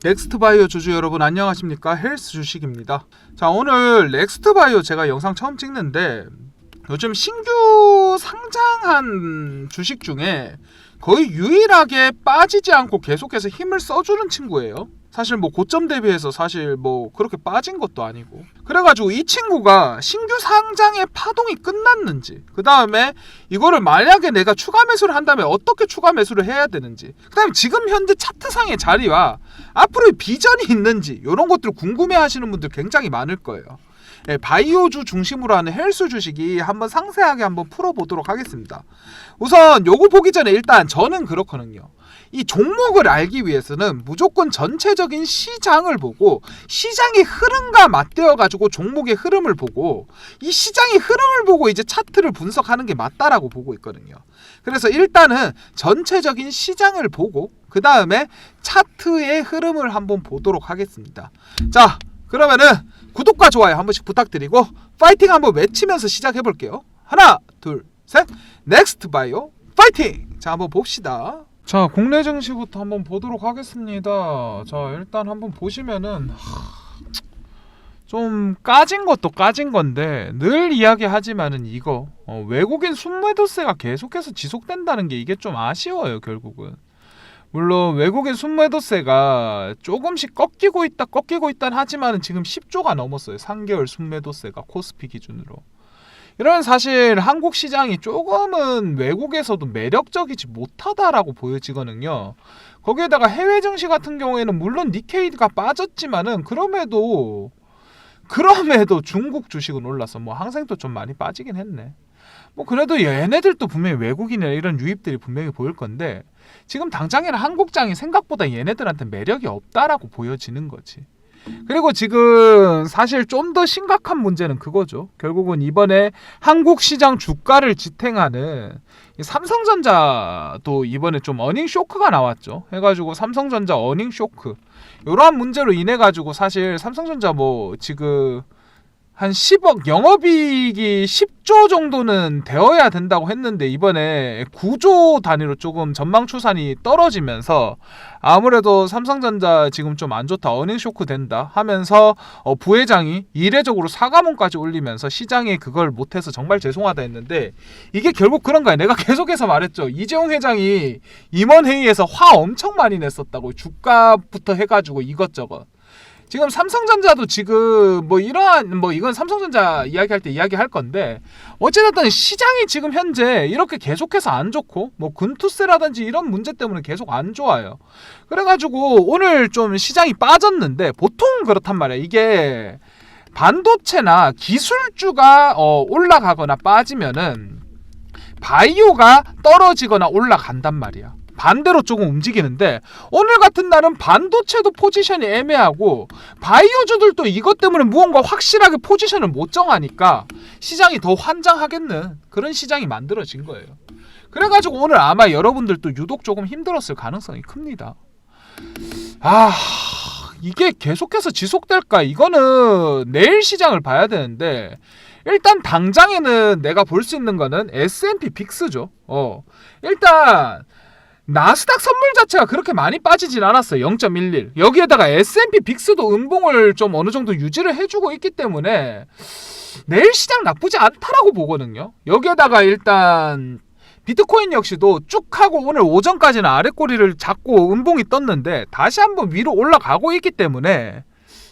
넥스트바이오 주주 여러분 안녕하십니까? 헬스 주식입니다. 자 오늘 넥스트바이오 제가 영상 처음 찍는데 요즘 신규 상장한 주식 중에 거의 유일하게 빠지지 않고 계속해서 힘을 써주는 친구예요. 사실 뭐 고점 대비해서 사실 뭐 그렇게 빠진 것도 아니고. 그래가지고 이 친구가 신규 상장의 파동이 끝났는지 그 다음에 이거를 만약에 내가 추가 매수를 한다면 어떻게 추가 매수를 해야 되는지 그 다음에 지금 현재 차트상의 자리와 앞으로의 비전이 있는지 이런 것들 궁금해 하시는 분들 굉장히 많을 거예요. 예, 바이오주 중심으로 하는 헬스 주식이 한번 상세하게 한번 풀어보도록 하겠습니다. 우선 요거 보기 전에 일단 저는 그렇거든요 이 종목을 알기 위해서는 무조건 전체적인 시장을 보고 시장의 흐름과 맞대어 가지고 종목의 흐름을 보고 이 시장의 흐름을 보고 이제 차트를 분석하는 게 맞다라고 보고 있거든요. 그래서 일단은 전체적인 시장을 보고 그 다음에 차트의 흐름을 한번 보도록 하겠습니다. 자, 그러면은 구독과 좋아요 한 번씩 부탁드리고 파이팅 한번 외치면서 시작해 볼게요. 하나, 둘, 셋. 넥스트 바이오 파이팅! 자, 한번 봅시다. 자, 국내 증시부터 한번 보도록 하겠습니다. 자, 일단 한번 보시면은 하, 좀 까진 것도 까진 건데 늘 이야기하지만은 이거 어, 외국인 순매도세가 계속해서 지속된다는 게 이게 좀 아쉬워요, 결국은. 물론 외국인 순매도세가 조금씩 꺾이고 있다 꺾이고 있다 하지만은 지금 10조가 넘었어요. 3개월 순매도세가 코스피 기준으로. 이런 사실 한국 시장이 조금은 외국에서도 매력적이지 못하다라고 보여지거든요. 거기에다가 해외 증시 같은 경우에는 물론 니케이가 빠졌지만은 그럼에도 그럼에도 중국 주식은 올라서 뭐 항생도 좀 많이 빠지긴 했네. 뭐 그래도 얘네들도 분명히 외국인이나 이런 유입들이 분명히 보일 건데 지금 당장에는 한국장이 생각보다 얘네들한테 매력이 없다라고 보여지는 거지. 그리고 지금 사실 좀 더 심각한 문제는 그거죠. 결국은 이번에 한국 시장 주가를 지탱하는 이 삼성전자도 이번에 좀 어닝 쇼크가 나왔죠. 해가지고 삼성전자 어닝 쇼크 이러한 문제로 인해 가지고 사실 삼성전자 뭐 지금 한 10억 영업이익이 10조 정도는 되어야 된다고 했는데 이번에 9조 단위로 조금 전망 추산이 떨어지면서 아무래도 삼성전자 지금 좀 안 좋다 어닝 쇼크 된다 하면서 어, 부회장이 이례적으로 사과문까지 올리면서 시장에 그걸 못해서 정말 죄송하다 했는데 이게 결국 그런 거야. 내가 계속해서 말했죠. 이재용 회장이 임원회의에서 화 엄청 많이 냈었다고 주가부터 해가지고 이것저것 지금 삼성전자도 지금 뭐 이러한 뭐 이건 삼성전자 이야기할 때 이야기할 건데 어찌됐든 시장이 지금 현재 이렇게 계속해서 안 좋고 뭐 근투세라든지 이런 문제 때문에 계속 안 좋아요. 그래가지고 오늘 좀 시장이 빠졌는데 보통 그렇단 말이야. 이게 반도체나 기술주가 어, 올라가거나 빠지면은 바이오가 떨어지거나 올라간단 말이야. 반대로 조금 움직이는데 오늘 같은 날은 반도체도 포지션이 애매하고 바이오주들도 이것 때문에 무언가 확실하게 포지션을 못 정하니까 시장이 더 환장하겠는 그런 시장이 만들어진 거예요. 그래가지고 오늘 아마 여러분들도 유독 조금 힘들었을 가능성이 큽니다. 아 이게 계속해서 지속될까? 이거는 내일 시장을 봐야 되는데 일단 당장에는 내가 볼 수 있는 거는 S&P 빅스죠. 어 일단 나스닥 선물 자체가 그렇게 많이 빠지진 않았어요. 0.11. 여기에다가 S&P 빅스도 음봉을 좀 어느 정도 유지를 해주고 있기 때문에 내일 시장 나쁘지 않다라고 보거든요. 여기에다가 일단 비트코인 역시도 쭉 하고 오늘 오전까지는 아래 꼬리를 잡고 음봉이 떴는데 다시 한번 위로 올라가고 있기 때문에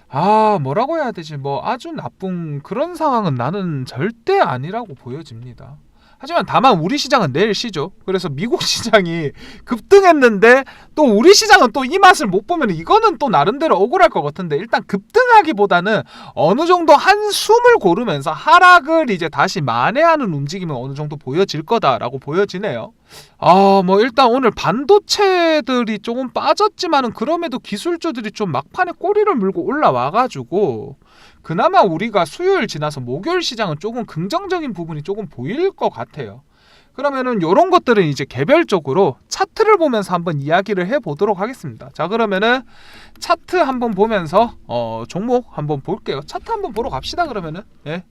아 뭐라고 해야 되지 뭐 아주 나쁜 그런 상황은 나는 절대 아니라고 보여집니다. 하지만 다만 우리 시장은 내일 쉬죠. 그래서 미국 시장이 급등했는데 또 우리 시장은 또 이 맛을 못 보면 이거는 또 나름대로 억울할 것 같은데 일단 급등하기보다는 어느 정도 한 숨을 고르면서 하락을 이제 다시 만회하는 움직임은 어느 정도 보여질 거다라고 보여지네요. 아, 뭐 일단 오늘 반도체들이 조금 빠졌지만은 그럼에도 기술주들이 좀 막판에 꼬리를 물고 올라와 가지고 그나마 우리가 수요일 지나서 목요일 시장은 조금 긍정적인 부분이 조금 보일 것 같아요. 그러면은 이런 것들은 이제 개별적으로 차트를 보면서 한번 이야기를 해 보도록 하겠습니다. 자 그러면은 차트 한번 보면서 어 종목 한번 볼게요. 차트 한번 보러 갑시다 그러면은 예.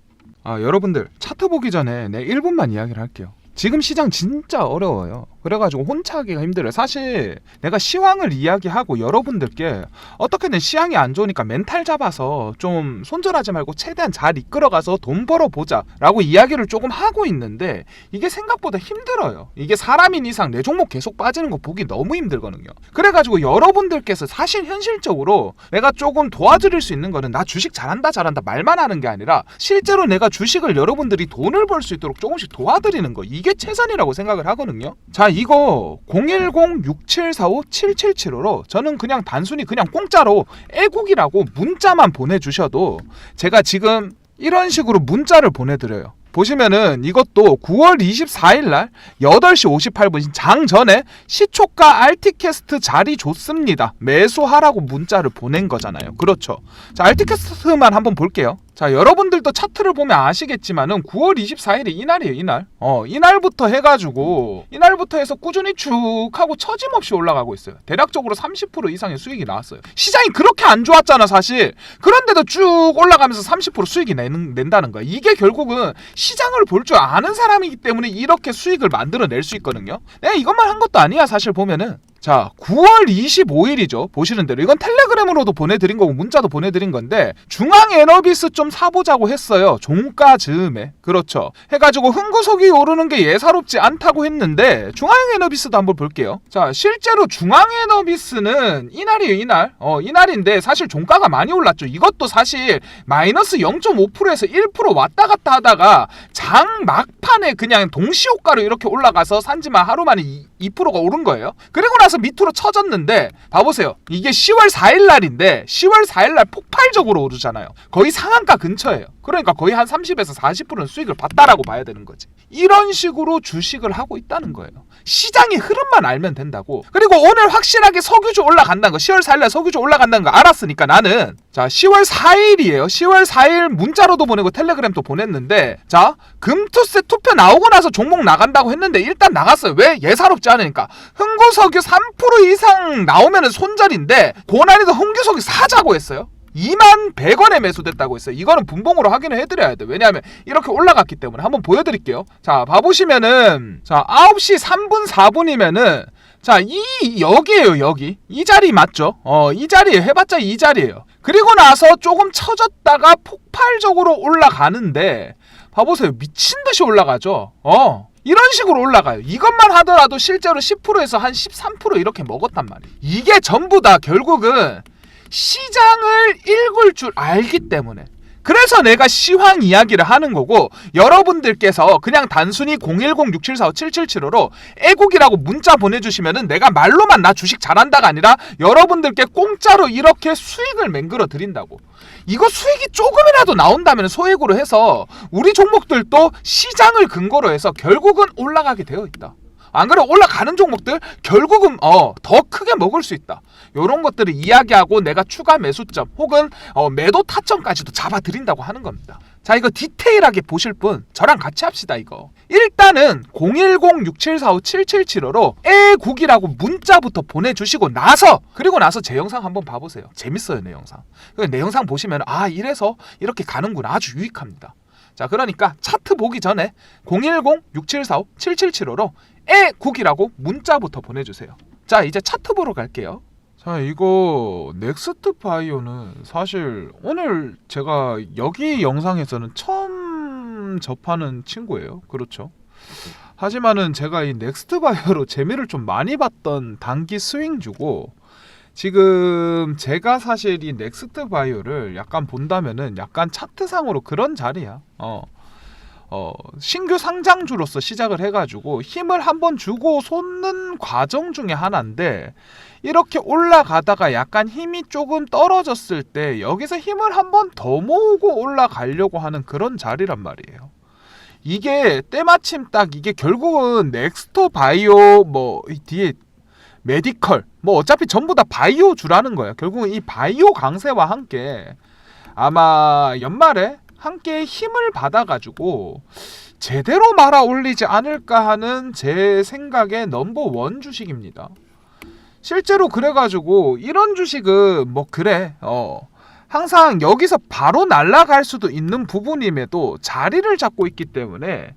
아 여러분들 차트 보기 전에 내 1분만 이야기를 할게요. 지금 시장 진짜 어려워요. 그래가지고 혼차하기가 힘들어요. 사실 내가 시황을 이야기하고 여러분들께 어떻게든 시황이 안 좋으니까 멘탈 잡아서 좀 손절하지 말고 최대한 잘 이끌어가서 돈 벌어보자 라고 이야기를 조금 하고 있는데 이게 생각보다 힘들어요. 이게 사람인 이상 내 종목 계속 빠지는 거 보기 너무 힘들거든요. 그래가지고 여러분들께서 사실 현실적으로 내가 조금 도와드릴 수 있는 거는 나 주식 잘한다 잘한다 말만 하는 게 아니라 실제로 내가 주식을 여러분들이 돈을 벌 수 있도록 조금씩 도와드리는 거 이게 최선이라고 생각을 하거든요. 자 이거 010-6745-7775로 저는 그냥 단순히 그냥 공짜로 애국이라고 문자만 보내주셔도 제가 지금 이런 식으로 문자를 보내드려요. 보시면은 이것도 9월 24일 날 8시 58분 장 전에 시초가 알티캐스트 자리 좋습니다. 매수하라고 문자를 보낸 거잖아요. 그렇죠. 자, 알티캐스트만 한번 볼게요. 자, 여러분들도 차트를 보면 아시겠지만은 9월 24일이 이날이에요, 이날. 어, 이날부터 해가지고, 이날부터 해서 꾸준히 쭉 하고 처짐없이 올라가고 있어요. 대략적으로 30% 이상의 수익이 나왔어요. 시장이 그렇게 안 좋았잖아, 사실. 그런데도 쭉 올라가면서 30% 수익이 내는, 낸다는 거야. 이게 결국은 시장을 볼 줄 아는 사람이기 때문에 이렇게 수익을 만들어낼 수 있거든요. 내가 이것만 한 것도 아니야, 사실 보면은. 자, 9월 25일이죠. 보시는 대로. 이건 텔레그램으로도 보내드린 거고, 문자도 보내드린 건데, 중앙 에너비스 좀 사보자고 했어요. 종가 즈음에. 그렇죠. 해가지고 흥구석이 오르는 게 예사롭지 않다고 했는데, 중앙 에너비스도 한번 볼게요. 자, 실제로 중앙 에너비스는 이날이에요, 이날. 어, 이날인데, 사실 종가가 많이 올랐죠. 이것도 사실 마이너스 0.5%에서 1% 왔다 갔다 하다가, 장 막판에 그냥 동시효과로 이렇게 올라가서 산지만 하루 만에 2%가 오른 거예요. 그리고 나서 밑으로 쳐졌는데 봐보세요. 이게 10월 4일 날인데 10월 4일 날 폭발적으로 오르잖아요. 거의 상한가 근처예요. 그러니까 거의 한 30에서 40%는 수익을 봤다라고 봐야 되는 거지. 이런 식으로 주식을 하고 있다는 거예요. 시장의 흐름만 알면 된다고. 그리고 오늘 확실하게 석유주 올라간다는 거. 10월 4일 날 석유주 올라간다는 거 알았으니까 나는 자, 10월 4일이에요. 10월 4일 문자로도 보내고 텔레그램도 보냈는데 자, 금투세 투표 나오고 나서 종목 나간다고 했는데 일단 나갔어요. 왜? 예사롭지 않으니까. 흥구석유 3% 이상 나오면은 손절인데 고난이도 흥구석유 사자고 했어요. 2만 100원에 매수됐다고 했어요. 이거는 분봉으로 확인을 해드려야 돼. 왜냐하면 이렇게 올라갔기 때문에 한번 보여드릴게요. 자, 봐보시면은 자 9시 3분 4분이면은 자, 이 여기에요, 여기. 이 자리 맞죠? 어, 이 자리에 해봤자 이 자리에요. 그리고 나서 조금 처졌다가 폭발적으로 올라가는데 봐보세요. 미친 듯이 올라가죠. 어. 이런 식으로 올라가요. 이것만 하더라도 실제로 10%에서 한 13% 이렇게 먹었단 말이에요. 이게 전부 다 결국은 시장을 읽을 줄 알기 때문에. 그래서 내가 시황 이야기를 하는 거고 여러분들께서 그냥 단순히 010-6745-7775로 애국이라고 문자 보내주시면은 내가 말로만 나 주식 잘한다가 아니라 여러분들께 공짜로 이렇게 수익을 맹글어 드린다고. 이거 수익이 조금이라도 나온다면 소액으로 해서 우리 종목들도 시장을 근거로 해서 결국은 올라가게 되어 있다 안 그래 올라가는 종목들 결국은 어 더 크게 먹을 수 있다. 요런 것들을 이야기하고 내가 추가 매수점 혹은 어, 매도 타점까지도 잡아 드린다고 하는 겁니다. 자 이거 디테일하게 보실 분 저랑 같이 합시다 이거. 일단은 010-6745-7775로 애국이라고 문자부터 보내주시고 나서 그리고 나서 제 영상 한번 봐보세요. 재밌어요 내 영상. 그내 영상 보시면 아 이래서 이렇게 가는구나 아주 유익합니다. 자 그러니까 차트 보기 전에 010-6745-7775로 애국이라고 문자부터 보내주세요. 자 이제 차트 보러 갈게요. 자 이거 넥스트 바이오는 사실 오늘 제가 여기 영상에서는 처음 접하는 친구예요. 그렇죠. 하지만은 제가 이 넥스트 바이오로 재미를 좀 많이 봤던 단기 스윙주고 지금 제가 사실 이 넥스트 바이오를 약간 본다면은 약간 차트상으로 그런 자리야. 어. 어, 신규 상장주로서 시작을 해가지고 힘을 한번 주고 솟는 과정 중에 하나인데 이렇게 올라가다가 약간 힘이 조금 떨어졌을 때 여기서 힘을 한번 더 모으고 올라가려고 하는 그런 자리란 말이에요. 이게 때마침 딱 이게 결국은 넥스토 바이오 뭐 뒤에 메디컬 뭐 어차피 전부 다 바이오 주라는 거예요. 결국은 이 바이오 강세와 함께 아마 연말에 함께 힘을 받아가지고 제대로 말아 올리지 않을까 하는 제 생각의 넘버 원 주식입니다. 실제로 그래가지고 이런 주식은 뭐 그래 어 항상 여기서 바로 날아갈 수도 있는 부분임에도 자리를 잡고 있기 때문에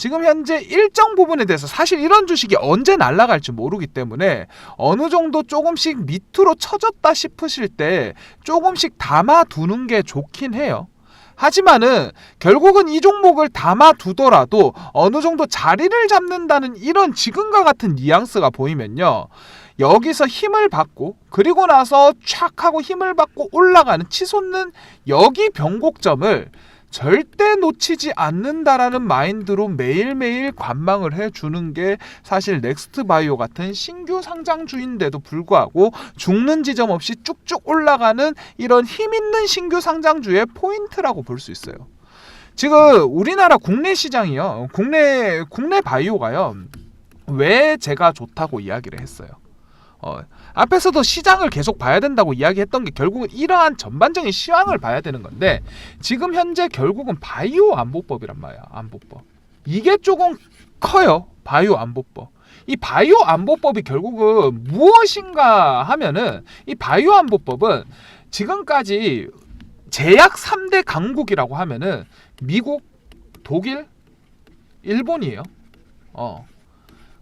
지금 현재 일정 부분에 대해서 사실 이런 주식이 언제 날아갈지 모르기 때문에 어느 정도 조금씩 밑으로 쳐졌다 싶으실 때 조금씩 담아두는 게 좋긴 해요. 하지만은 결국은 이 종목을 담아두더라도 어느 정도 자리를 잡는다는 이런 지금과 같은 뉘앙스가 보이면요. 여기서 힘을 받고 그리고 나서 촥 하고 힘을 받고 올라가는 치솟는 여기 변곡점을 절대 놓치지 않는다라는 마인드로 매일매일 관망을 해주는 게 사실 넥스트 바이오 같은 신규 상장주인데도 불구하고 죽는 지점 없이 쭉쭉 올라가는 이런 힘 있는 신규 상장주의 포인트라고 볼 수 있어요. 지금 우리나라 국내 시장이요. 국내 국내 바이오가요. 왜 제가 좋다고 이야기를 했어요. 어, 앞에서도 시장을 계속 봐야 된다고 이야기했던 게 결국은 이러한 전반적인 시황을 봐야 되는 건데 지금 현재 결국은 바이오 안보법이란 말이야 안보법 이게 조금 커요 바이오 안보법 이 바이오 안보법이 결국은 무엇인가 하면은 이 바이오 안보법은 지금까지 제약 3대 강국이라고 하면은 미국, 독일, 일본이에요. 어.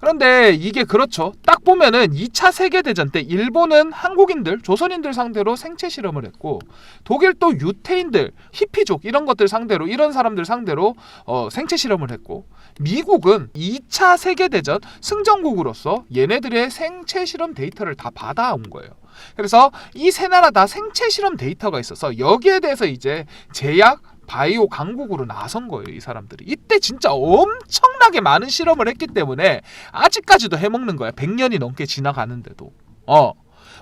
그런데 이게 그렇죠. 딱 보면은 2차 세계대전 때 일본은 한국인들, 조선인들 상대로 생체 실험을 했고 독일 또 유태인들, 히피족 이런 것들 상대로 이런 사람들 상대로 어, 생체 실험을 했고 미국은 2차 세계대전 승전국으로서 얘네들의 생체 실험 데이터를 다 받아온 거예요. 그래서 이 세 나라 다 생체 실험 데이터가 있어서 여기에 대해서 이제 제약 바이오 강국으로 나선 거예요, 이 사람들이. 이때 진짜 엄청나게 많은 실험을 했기 때문에 아직까지도 해먹는 거야. 100년이 넘게 지나가는데도. 어.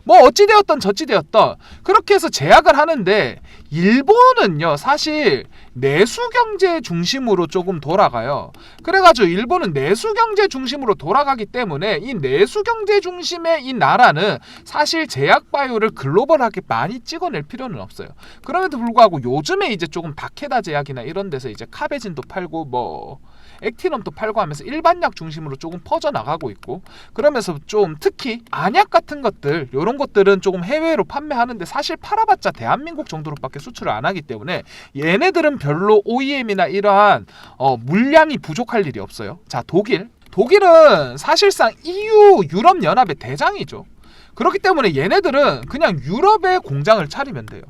뭐 어찌되었던 저찌되었던 그렇게 해서 제약을 하는데 일본은요 사실 내수 경제 중심으로 조금 돌아가요. 그래가지고 일본은 내수 경제 중심으로 돌아가기 때문에 이 내수 경제 중심의 이 나라는 사실 제약 바이오를 글로벌하게 많이 찍어낼 필요는 없어요. 그럼에도 불구하고 요즘에 이제 조금 다케다 제약이나 이런 데서 이제 카베진도 팔고 뭐 액티넘도 팔고 하면서 일반 약 중심으로 조금 퍼져 나가고 있고 그러면서 좀 특히 안약 같은 것들 이런 것들은 조금 해외로 판매하는데 사실 팔아봤자 대한민국 정도로밖에 수출을 안 하기 때문에 얘네들은 별로 OEM이나 이러한 어, 물량이 부족할 일이 없어요. 자 독일 독일은 사실상 EU 유럽 연합의 대장이죠. 그렇기 때문에 얘네들은 그냥 유럽에 공장을 차리면 돼요.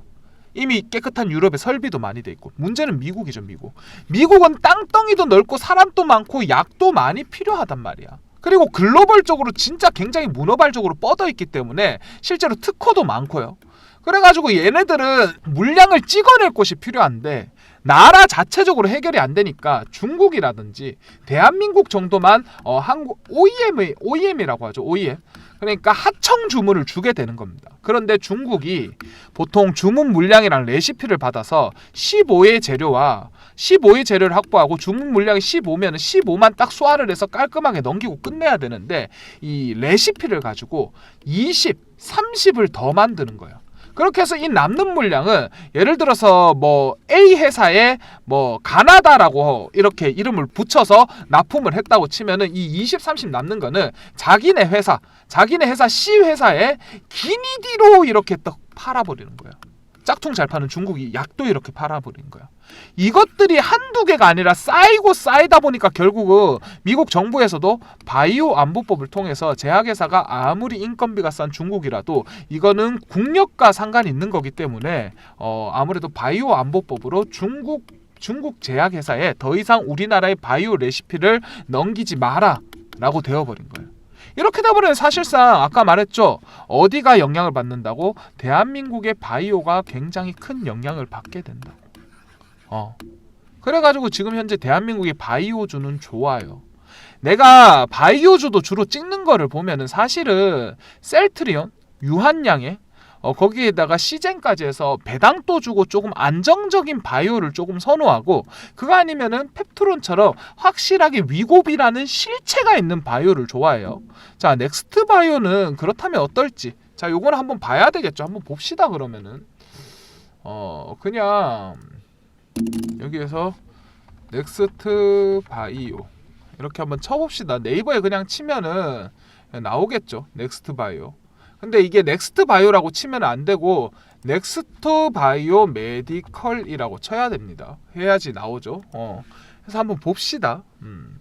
이미 깨끗한 유럽에 설비도 많이 돼 있고 문제는 미국이죠 미국. 미국은 땅덩이도 넓고 사람도 많고 약도 많이 필요하단 말이야. 그리고 글로벌적으로 진짜 굉장히 문어발적으로 뻗어 있기 때문에 실제로 특허도 많고요. 그래가지고 얘네들은 물량을 찍어낼 곳이 필요한데 나라 자체적으로 해결이 안 되니까 중국이라든지 대한민국 정도만 어, 한국 OEM의 OEM이라고 하죠 OEM 그러니까 하청 주문을 주게 되는 겁니다. 그런데 중국이 보통 주문 물량이랑 레시피를 받아서 15의 재료와 15의 재료를 확보하고 주문 물량이 15면 15만 딱 소화를 해서 깔끔하게 넘기고 끝내야 되는데 이 레시피를 가지고 20, 30을 더 만드는 거예요. 그렇게 해서 이 남는 물량은 예를 들어서 뭐 A 회사에 뭐 가나다라고 이렇게 이름을 붙여서 납품을 했다고 치면은 이 20, 30 남는 거는 자기네 회사, 자기네 회사 C 회사에 기니디로 이렇게 딱 팔아버리는 거예요. 짝퉁 잘 파는 중국이 약도 이렇게 팔아버린 거야. 이것들이 한두 개가 아니라 쌓이고 쌓이다 보니까 결국은 미국 정부에서도 바이오 안보법을 통해서 제약회사가 아무리 인건비가 싼 중국이라도 이거는 국력과 상관이 있는 거기 때문에 어, 아무래도 바이오 안보법으로 중국 중국 제약회사에 더 이상 우리나라의 바이오 레시피를 넘기지 마라 라고 되어버린 거예요. 이렇게 돼버리면 사실상 아까 말했죠? 어디가 영향을 받는다고? 대한민국의 바이오가 굉장히 큰 영향을 받게 된다고 어. 그래가지고 지금 현재 대한민국의 바이오주는 좋아요. 내가 바이오주도 주로 찍는 거를 보면은 사실은 셀트리온 유한양의 어, 거기에다가 시젠까지 해서 배당도 주고 조금 안정적인 바이오를 조금 선호하고 그거 아니면은 펩트론처럼 확실하게 위고비라는 실체가 있는 바이오를 좋아해요. 자, 넥스트 바이오는 그렇다면 어떨지. 자, 요거는 한번 봐야 되겠죠. 한번 봅시다 그러면은. 어, 그냥 여기에서 넥스트 바이오 이렇게 한번 쳐봅시다. 네이버에 그냥 치면은 나오겠죠. 넥스트 바이오. 근데 이게 넥스트 바이오라고 치면 안 되고 넥스트 바이오 메디컬이라고 쳐야 됩니다. 해야지 나오죠. 어. 그래서 한번 봅시다. 음.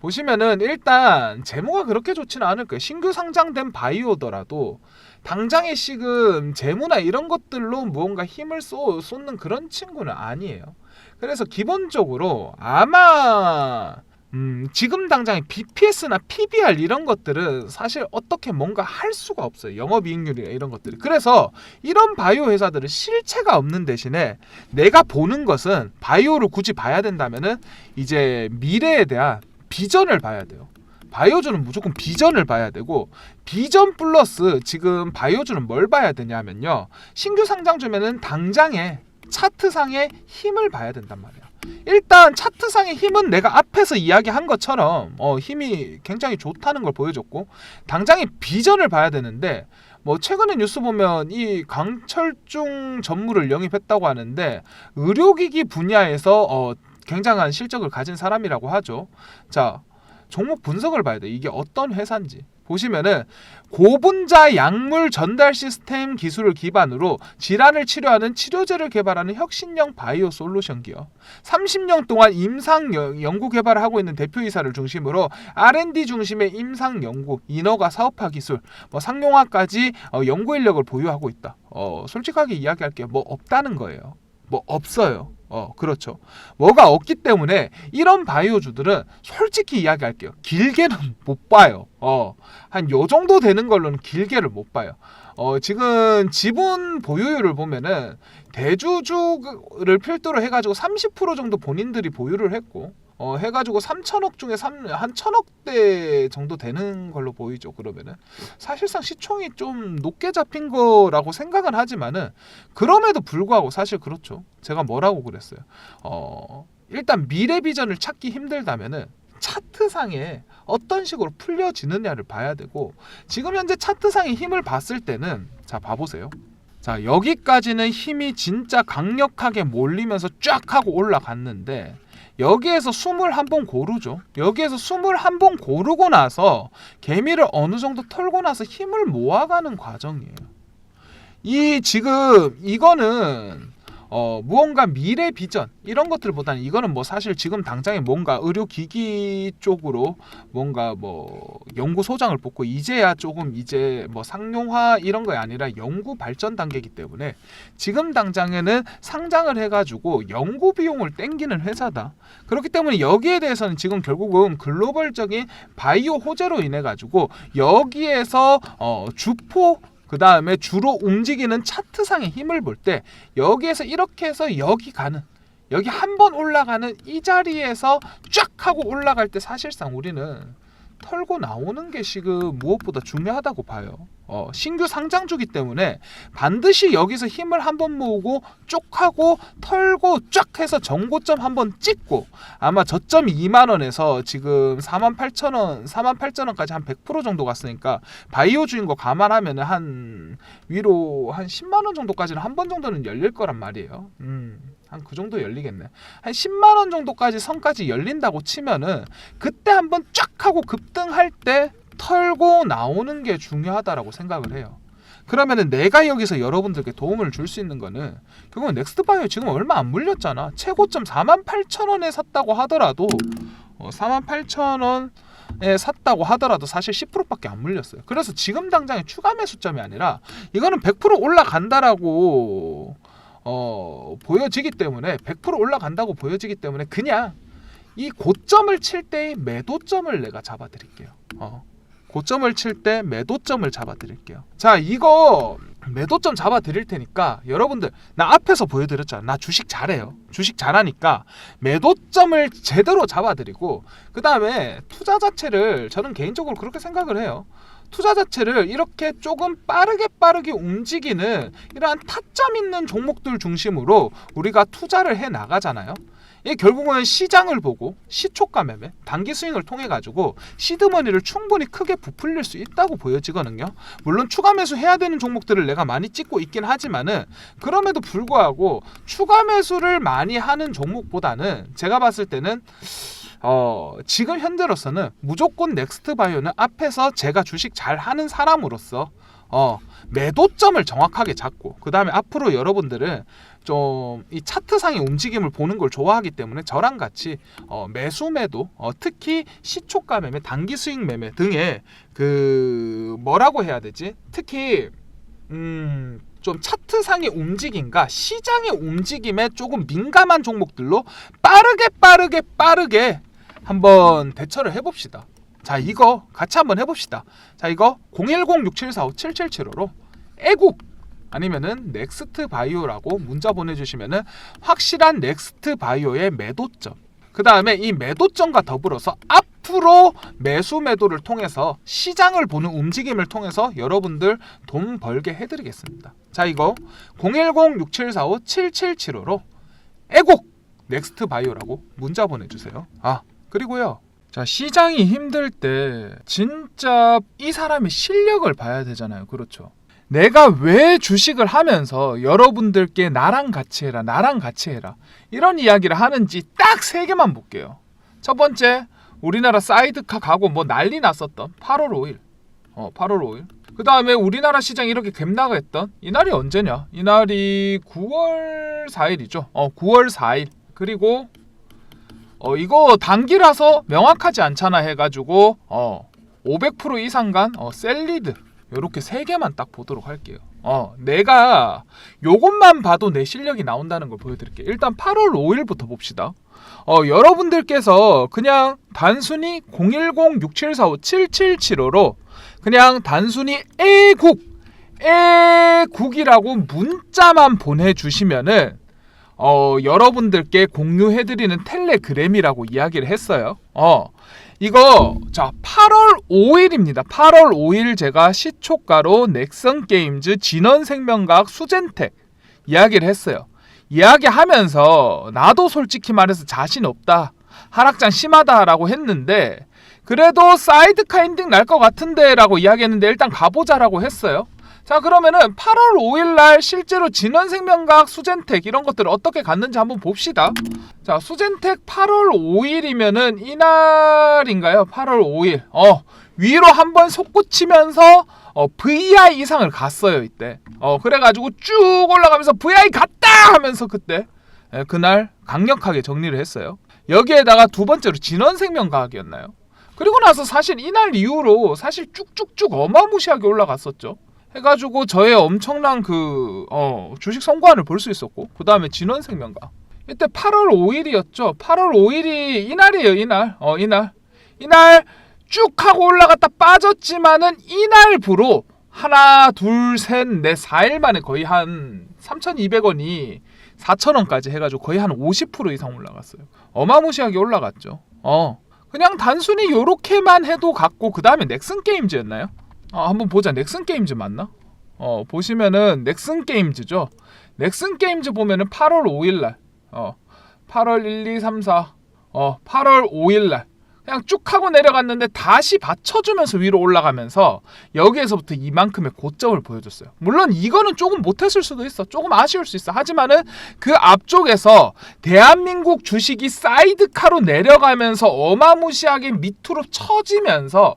보시면은 일단 재무가 그렇게 좋지는 않을 거예요. 신규 상장된 바이오더라도 당장에 지금 재무나 이런 것들로 무언가 힘을 쏘, 쏟는 그런 친구는 아니에요. 그래서 기본적으로 아마 음, 지금 당장에 BPS나 PBR 이런 것들은 사실 어떻게 뭔가 할 수가 없어요. 영업이익률이나 이런 것들이. 그래서 이런 바이오 회사들은 실체가 없는 대신에 내가 보는 것은 바이오를 굳이 봐야 된다면은 이제 미래에 대한 비전을 봐야 돼요. 바이오주는 무조건 비전을 봐야 되고 비전 플러스 지금 바이오주는 뭘 봐야 되냐면요. 신규 상장 주면은 당장에 차트상의 힘을 봐야 된단 말이야. 일단 차트상의 힘은 내가 앞에서 이야기한 것처럼 어, 힘이 굉장히 좋다는 걸 보여줬고 당장의 비전을 봐야 되는데 뭐 최근에 뉴스 보면 이 강철중 전무를 영입했다고 하는데 의료기기 분야에서 어, 굉장한 실적을 가진 사람이라고 하죠. 자 종목 분석을 봐야 돼. 이게 어떤 회사인지. 보시면은 고분자 약물 전달 시스템 기술을 기반으로 질환을 치료하는 치료제를 개발하는 혁신형 바이오 솔루션 기업. 30년 동안 임상 연- 연구 개발을 하고 있는 대표이사를 중심으로 R&D 중심의 임상 연구, 인허가 사업화 기술, 뭐 상용화까지 어, 연구 인력을 보유하고 있다. 어, 솔직하게 이야기할게요. 뭐 없다는 거예요. 뭐 없어요. 어, 그렇죠. 뭐가 없기 때문에 이런 바이오주들은 솔직히 이야기할게요. 길게는 못 봐요. 어, 한 요 정도 되는 걸로는 길게를 못 봐요. 어, 지금 지분 보유율을 보면은 대주주를 필두로 해가지고 30% 정도 본인들이 보유를 했고, 어, 해가지고 3천억 중에 3, 한 천억대 정도 되는 걸로 보이죠. 그러면은 사실상 시총이 좀 높게 잡힌 거라고 생각은 하지만은 그럼에도 불구하고 사실 그렇죠. 제가 뭐라고 그랬어요. 어, 일단 미래 비전을 찾기 힘들다면은 차트상에 어떤 식으로 풀려지느냐를 봐야 되고 지금 현재 차트상의 힘을 봤을 때는 자 봐보세요. 자 여기까지는 힘이 진짜 강력하게 몰리면서 쫙 하고 올라갔는데 여기에서 숨을 한번 고르죠. 여기에서 숨을 한번 고르고 나서 개미를 어느 정도 털고 나서 힘을 모아가는 과정이에요. 이 지금 이거는 어 무언가 미래 비전 이런 것들보다는 이거는 뭐 사실 지금 당장에 뭔가 의료 기기 쪽으로 뭔가 뭐 연구 소장을 뽑고 이제야 조금 이제 뭐 상용화 이런 게 아니라 연구 발전 단계이기 때문에 지금 당장에는 상장을 해가지고 연구 비용을 땡기는 회사다. 그렇기 때문에 여기에 대해서는 지금 결국은 글로벌적인 바이오 호재로 인해 가지고 여기에서 어 주포 그 다음에 주로 움직이는 차트상의 힘을 볼 때 여기에서 이렇게 해서 여기 가는 여기 한 번 올라가는 이 자리에서 쫙 하고 올라갈 때 사실상 우리는 털고 나오는 게 지금 무엇보다 중요하다고 봐요. 어, 신규 상장주기 때문에 반드시 여기서 힘을 한번 모으고 쭉 하고 털고 쫙 해서 정고점 한번 찍고 아마 저점이 2만 원에서 지금 4만 8천 원, 4만 8천 원까지 한 100% 정도 갔으니까 바이오 주인 거 감안하면 한 위로 한 10만 원 정도까지는 한 번 정도는 열릴 거란 말이에요. 음. 한 그 정도 열리겠네. 한 10만 원 정도까지 선까지 열린다고 치면은 그때 한번 쫙 하고 급등할 때 털고 나오는 게 중요하다라고 생각을 해요. 그러면은 내가 여기서 여러분들께 도움을 줄 수 있는 거는 결국은 넥스트바이오 지금 얼마 안 물렸잖아. 최고점 4만 8천 원에 샀다고 하더라도 어, 4만 8천 원에 샀다고 하더라도 사실 10%밖에 안 물렸어요. 그래서 지금 당장의 추가 매수점이 아니라 이거는 100% 올라간다라고 어, 보여지기 때문에 100% 올라간다고 보여지기 때문에 그냥 이 고점을 칠 때의 매도점을 내가 잡아드릴게요. 어. 고점을 칠 때 매도점을 잡아드릴게요. 자, 이거 매도점 잡아드릴 테니까 여러분들 나 앞에서 보여드렸잖아. 나 주식 잘해요. 주식 잘하니까 매도점을 제대로 잡아드리고 그 다음에 투자 자체를 저는 개인적으로 그렇게 생각을 해요. 투자 자체를 이렇게 조금 빠르게 빠르게 움직이는 이러한 타점 있는 종목들 중심으로 우리가 투자를 해 나가잖아요. 이게 결국은 시장을 보고 시초가 매매, 단기 스윙을 통해 가지고 시드머니를 충분히 크게 부풀릴 수 있다고 보여지거든요. 물론 추가 매수 해야 되는 종목들을 내가 많이 찍고 있긴 하지만은 그럼에도 불구하고 추가 매수를 많이 하는 종목보다는 제가 봤을 때는 어, 지금 현재로서는 무조건 넥스트 바이오는 앞에서 제가 주식 잘 하는 사람으로서 어, 매도점을 정확하게 잡고 그 다음에 앞으로 여러분들은 좀 이 차트상의 움직임을 보는 걸 좋아하기 때문에 저랑 같이 어, 매수 매도 어, 특히 시초가 매매 단기 수익 매매 등의 그 뭐라고 해야 되지? 특히 음, 좀 차트상의 움직임과 시장의 움직임에 조금 민감한 종목들로 빠르게 빠르게 빠르게 한번 대처를 해봅시다. 자 이거 같이 한번 해봅시다. 자 이거 01067457775로 애국 아니면은 넥스트 바이오라고 문자 보내주시면은 확실한 넥스트 바이오의 매도점 그 다음에 이 매도점과 더불어서 앞으로 매수 매도를 통해서 시장을 보는 움직임을 통해서 여러분들 돈 벌게 해드리겠습니다. 자 이거 01067457775로 애국 넥스트 바이오라고 문자 보내주세요. 아 그리고요. 자 시장이 힘들 때 진짜 이 사람의 실력을 봐야 되잖아요. 그렇죠. 내가 왜 주식을 하면서 여러분들께 나랑 같이 해라, 나랑 같이 해라 이런 이야기를 하는지 딱 세 개만 볼게요. 첫 번째, 우리나라 사이드카 가고 뭐 난리 났었던 8월 5일, 어 8월 5일. 그 다음에 우리나라 시장 이렇게 갭나가 했던 이날이 언제냐? 이날이 9월 4일이죠. 어 9월 4일. 그리고 어 이거 단기라서 명확하지 않잖아 해가지고 어 500% 이상 간 어, 셀리드 요렇게 세 개만 딱 보도록 할게요. 어, 내가 요것만 봐도 내 실력이 나온다는 걸 보여드릴게요. 일단 8월 5일부터 봅시다. 어, 여러분들께서 그냥 단순히 010-6745-7775로 그냥 단순히 애국, 애국이라고 문자만 보내주시면은 어, 여러분들께 공유해드리는 텔레그램이라고 이야기를 했어요. 어, 이거 자 8월 5일입니다. 8월 5일 제가 시초가로 넥슨 게임즈 진원생명과학 수젠텍 이야기를 했어요. 이야기하면서 나도 솔직히 말해서 자신 없다. 하락장 심하다라고 했는데 그래도 사이드카 엔딩 날 것 같은데라고 이야기했는데 일단 가보자라고 했어요. 자 그러면은 8월 5일 날 실제로 진원생명과학 수젠텍 이런 것들을 어떻게 갔는지 한번 봅시다. 자 수젠텍 8월 5일이면은 이날인가요? 8월 5일. 어 위로 한번 솟구치면서 어, VI 이상을 갔어요 이때. 어 그래가지고 쭉 올라가면서 VI 갔다 하면서 그때 예, 그날 강력하게 정리를 했어요. 여기에다가 두 번째로 진원생명과학이었나요? 그리고 나서 사실 이날 이후로 사실 쭉쭉쭉 어마무시하게 올라갔었죠. 해가지고 저의 엄청난 그 어, 주식 성과를 볼 수 있었고 그 다음에 진원생명과 이때 8월 5일이었죠. 8월 5일이 이날이에요. 이날 어 이날 이날 쭉 하고 올라갔다 빠졌지만은 이날부로 하나 둘 셋 넷 4일 만에 거의 한 3,200원이 4,000원까지 해가지고 거의 한 50% 이상 올라갔어요. 어마무시하게 올라갔죠. 어 그냥 단순히 요렇게만 해도 갔고 그 다음에 넥슨 게임즈였나요? 어, 한번 보자. 넥슨 게임즈 맞나? 어, 보시면은 넥슨 게임즈죠. 넥슨 게임즈 보면은 8월 5일 날. 어. 8월 1, 2, 3, 4. 어, 8월 5일 날. 그냥 쭉 하고 내려갔는데 다시 받쳐주면서 위로 올라가면서 여기에서부터 이만큼의 고점을 보여줬어요. 물론 이거는 조금 못했을 수도 있어. 조금 아쉬울 수 있어. 하지만은 그 앞쪽에서 대한민국 주식이 사이드카로 내려가면서 어마무시하게 밑으로 처지면서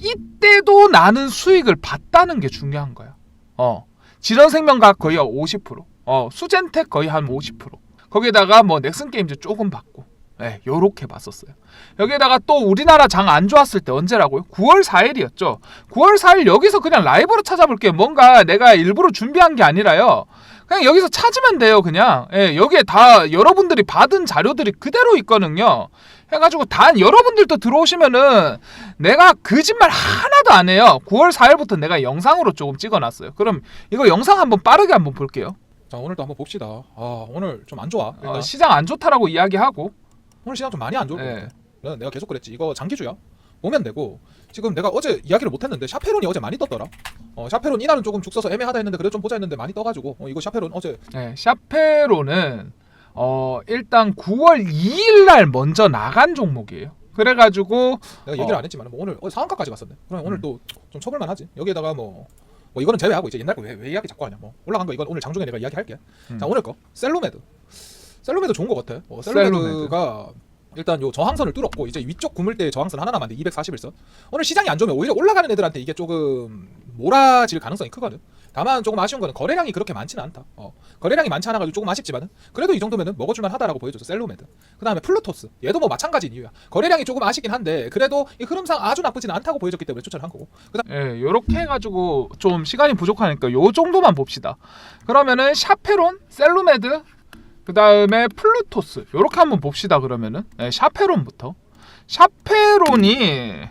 이때도 나는 수익을 봤다는 게 중요한 거야. 어. 질원생명과학 거의 50%. 어, 수젠텍 거의 한 50%. 거기에다가 뭐 넥슨 게임즈 조금 받고. 네, 요렇게 봤었어요. 여기에다가 또 우리나라 장 안 좋았을 때 언제라고요? 9월 4일이었죠. 9월 4일 여기서 그냥 라이브로 찾아볼게요. 뭔가 내가 일부러 준비한 게 아니라요. 그냥 여기서 찾으면 돼요, 그냥. 예, 여기에 다 여러분들이 받은 자료들이 그대로 있거든요. 해가지고 단 여러분들도 들어오시면은 내가 거짓말 하나도 안 해요. 9월 4일부터 내가 영상으로 조금 찍어놨어요. 그럼 이거 영상 한번 빠르게 한번 볼게요. 자 오늘도 한번 봅시다. 아 오늘 좀 안 좋아. 일단. 어, 시장 안 좋다라고 이야기하고. 오늘 시장 좀 많이 안 좋을 예. 거야. 내가 계속 그랬지. 이거 장기주야. 보면 되고 지금 내가 어제 이야기를 못했는데 샤페론이 어제 많이 떴더라. 어 샤페론 이날은 조금 죽 써서 애매하다 했는데 그래도 좀 보자 했는데 많이 떠가지고 어, 이거 샤페론 어제 네, 샤페로는 어 일단 9월 2일 날 먼저 나간 종목이에요. 그래가지고 내가 얘기를 어. 안 했지만 뭐 오늘 어제 상한가까지 갔었네. 그럼 오늘 음. 또좀 쳐볼만 하지. 여기에다가 뭐. 뭐 이거는 제외하고 이제 옛날 거왜 왜 이야기 자꾸 하냐 뭐 올라간 거 이건 오늘 장중에 내가 이야기할게 음. 자 오늘 거 셀로메드 셀로메드 좋은 거 같아 어, 셀로메드가 일단 요 저항선을 뚫었고 이제 위쪽 구물대의 저항선 하나 남았는데 241선 오늘 시장이 안 좋으면 오히려 올라가는 애들한테 이게 조금 몰아질 가능성이 크거든. 다만 조금 아쉬운 거는 거래량이 그렇게 많지는 않다. 어, 거래량이 많지 않아 가지고 조금 아쉽지만은 그래도 이 정도면은 먹어줄만 하다라고 보여줘서 셀로메드. 그 다음에 플루토스. 얘도 뭐 마찬가지인 이유야. 거래량이 조금 아쉽긴 한데 그래도 이 흐름상 아주 나쁘지는 않다고 보여줬기 때문에 추천을 한 거고. 그다음 예, 요렇게 해가지고 좀 시간이 부족하니까 요 정도만 봅시다. 그러면은 샤페론, 셀루메드, 그 다음에 플루토스 요렇게 한번 봅시다. 그러면은 예, 샤페론부터. 샤페론이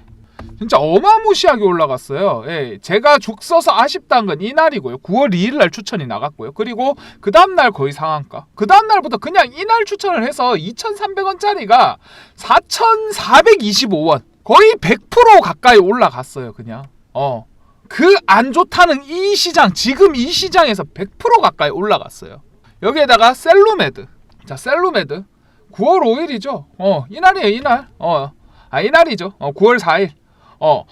진짜 어마무시하게 올라갔어요. 예, 제가 죽 써서 아쉽다는 건 이날이고요. 9월 2일 날 추천이 나갔고요. 그리고 그 다음 날 거의 상한가. 그 다음 날부터 그냥 이날 추천을 해서 2,300원짜리가 4,425원. 거의 100% 가까이 올라갔어요, 그냥. 어. 그 안 좋다는 이 시장, 지금 이 시장에서 100% 가까이 올라갔어요. 여기에다가 셀루메드. 자, 셀루메드. 9월 5일이죠. 어, 이날이에요, 이날. 어. 아, 이날이죠. 어, 9월 4일. 어.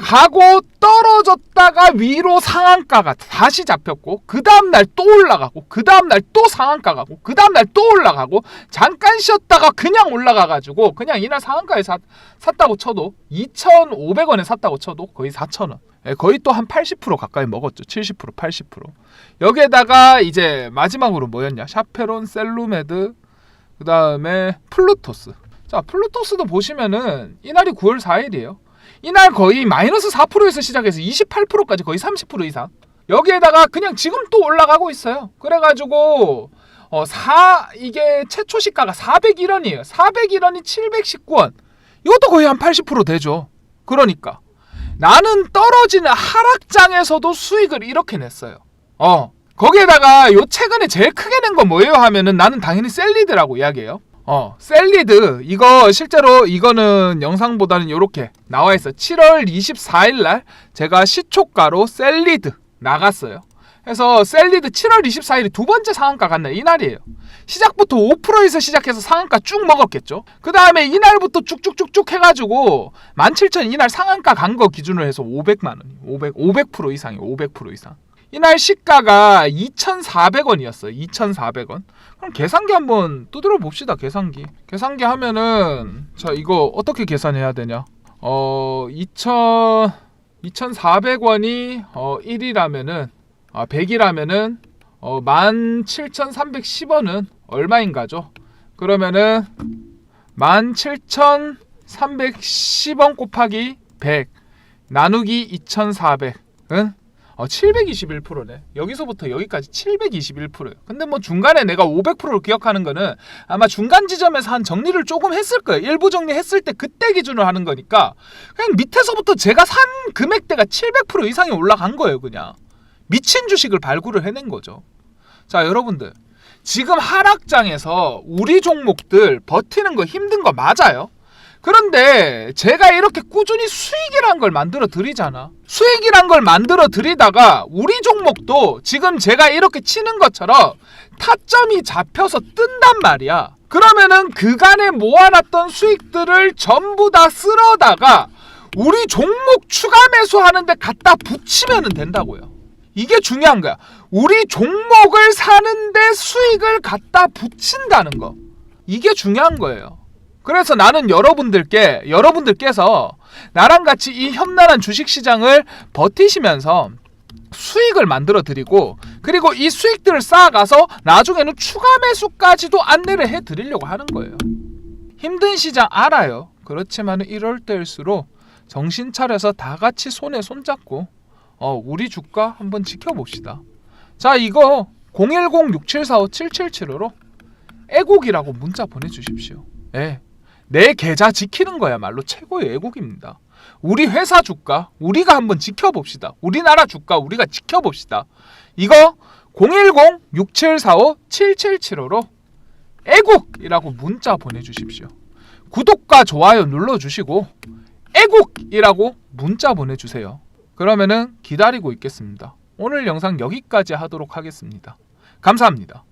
하고 떨어졌다가 위로 상한가가 다시 잡혔고 그 다음 날 또 올라가고 그 다음 날 또 상한가 가고 그 다음 날 또 올라가고 잠깐 쉬었다가 그냥 올라가 가지고 그냥 이날 상한가에 샀, 샀다고 쳐도 2,500원에 샀다고 쳐도 거의 4,000원. 예, 거의 또 한 80% 가까이 먹었죠. 70% 80%. 여기에다가 이제 마지막으로 뭐였냐? 샤페론, 셀루메드, 그 다음에 플루토스. 자, 플루토스도 보시면은 이날이 9월 4일이에요. 이날 거의 마이너스 4%에서 시작해서 28%까지 거의 30% 이상. 여기에다가 그냥 지금 또 올라가고 있어요. 그래가지고 어, 사 이게 최초 시가가 401원이에요. 401원이 719원. 이것도 거의 한 80% 되죠. 그러니까 나는 떨어지는 하락장에서도 수익을 이렇게 냈어요. 어. 거기에다가 요 최근에 제일 크게 낸 건 뭐예요 하면은 나는 당연히 셀리드라고 이야기해요. 어, 셀리드 이거 실제로 이거는 영상보다는 이렇게 나와 있어. 7월 24일 날 제가 시초가로 셀리드 나갔어요. 그래서 셀리드 7월 24일이 두 번째 상한가 갔네 이날이에요. 시작부터 5%에서 시작해서 상한가 쭉 먹었겠죠. 그 다음에 이날부터 쭉쭉쭉쭉 해가지고 17,000 이날 상한가 간 거 기준으로 해서 500만 원, 500 500% 이상이에요. 500% 이상. 이날 시가가 2,400원이었어요. 2,400원. 그럼 계산기 한번 두드려 봅시다. 계산기. 계산기 하면은 자 이거 어떻게 계산해야 되냐? 어 2,000 2,400원이 어 1이라면은 아 100이라면은 어 17,310원은 얼마인가죠? 그러면은 17,310원 곱하기 100 나누기 2,400은 어, 721%네. 여기서부터 여기까지 721%예요. 근데 뭐 중간에 내가 500%를 기억하는 거는 아마 중간 지점에서 한 정리를 조금 했을 거예요. 일부 정리했을 때 그때 기준으로 하는 거니까 그냥 밑에서부터 제가 산 금액대가 700% 이상이 올라간 거예요, 그냥. 미친 주식을 발굴을 해낸 거죠. 자, 여러분들. 지금 하락장에서 우리 종목들 버티는 거 힘든 거 맞아요. 그런데 제가 이렇게 꾸준히 수익이란 걸 만들어 드리잖아. 수익이란 걸 만들어 드리다가 우리 종목도 지금 제가 이렇게 치는 것처럼 타점이 잡혀서 뜬단 말이야. 그러면은 그간에 모아놨던 수익들을 전부 다 쓸어다가 우리 종목 추가 매수하는데 갖다 붙이면 된다고요. 이게 중요한 거야. 우리 종목을 사는데 수익을 갖다 붙인다는 거. 이게 중요한 거예요. 그래서 나는 여러분들께 여러분들께서 나랑 같이 이 험난한 주식 시장을 버티시면서 수익을 만들어 드리고 그리고 이 수익들을 쌓아가서 나중에는 추가 매수까지도 안내를 해 드리려고 하는 거예요. 힘든 시장 알아요. 그렇지만 이럴 때일수록 정신 차려서 다 같이 손에 손잡고 어, 우리 주가 한번 지켜봅시다. 자, 이거 010-6745-7775로 애국이라고 문자 보내주십시오. 예. 내 계좌 지키는 거야말로 최고의 애국입니다. 우리 회사 주가 우리가 한번 지켜봅시다. 우리나라 주가 우리가 지켜봅시다. 이거 010-6745-7775로 애국이라고 문자 보내주십시오. 구독과 좋아요 눌러주시고 애국이라고 문자 보내주세요. 그러면은 기다리고 있겠습니다. 오늘 영상 여기까지 하도록 하겠습니다. 감사합니다.